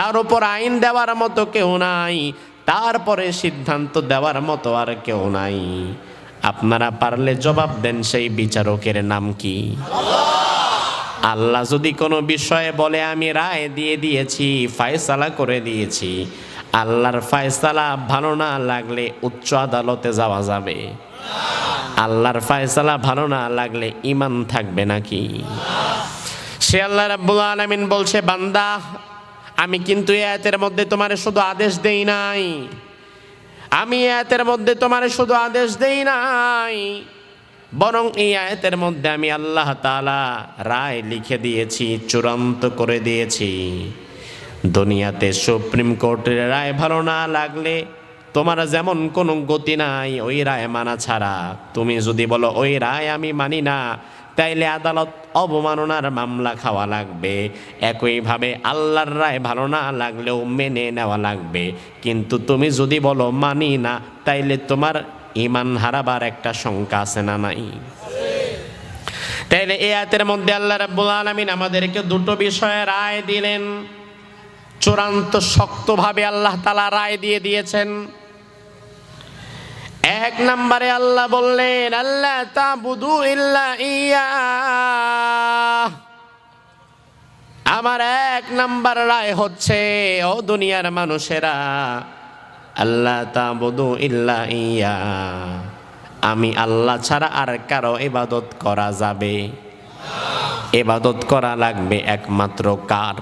তার উপর আইন দেওয়ার মতো কেউ নাই, তারপরে সিদ্ধান্ত দেওয়ার মতো আর কেউ নাই। আপনারা পারলে জবাব দেন সেই বিচারকের নাম কি? আল্লাহ যদি কোনো বিষয়ে বলে, আমি রায় দিয়ে দিয়েছি, ফায়সালা করে দিয়েছি। আল্লাহর ফায়সালা ভালো না লাগলে উচ্চ আদালতে যাওয়া যাবে। আল্লাহর ফায়সালা ভালো না লাগলে ইমান থাকবে নাকি? সে আল্লাহ রাব্বুল আলামিন বলছে, বান্দা আমি কিন্তু এই আয়াতের মধ্যে তোমার শুধু আদেশ দেই নাই। আমি এই আয়াতের মধ্যে তোমার শুধু আদেশ দেই নাই। বরং এই আয়াতের মধ্যে আমি আল্লাহ তাআলা রায় লিখে দিয়েছি, চূড়ান্ত করে দিয়েছি। দুনিয়াতে সুপ্রিম কোর্টের রায় ভালো না লাগলে তোমার যেমন কোনো গতি নাই, ওই রায় মানা ছাড়া। তুমি যদি বলো, ওই রায় আমি মানি না তাইলে আদালত অবমাননার মামলা খাওয়া লাগবে। একইভাবে আল্লাহর রায় ভালো না লাগলেও মেনে নেওয়া লাগবে। কিন্তু তুমি যদি বলো মানি না, তাইলে তোমার ইমান হারাবার একটা শঙ্কা আছে না নাই? তাইলে এই আয়াতের মধ্যে আল্লাহ রাব্বুল আলামিন আমাদেরকে দুটো বিষয়ে রায় দিলেন। চূড়ান্ত শক্তভাবে আল্লাহ তালা রায় দিয়ে দিয়েছেন। এক নম্বরে আল্লাহ বললেন আল্লাহ তাবুদু ইল্লা ইয়া। আমার এক নাম্বার রায় হচ্ছে, ও দুনিয়ার মানুষেরা আল্লাহ তাবুদু ইল্লা ইয়া। আমি আল্লাহ ছাড়া আর কারও ইবাদত করা যাবে? এবাদত করা লাগবে একমাত্র কার?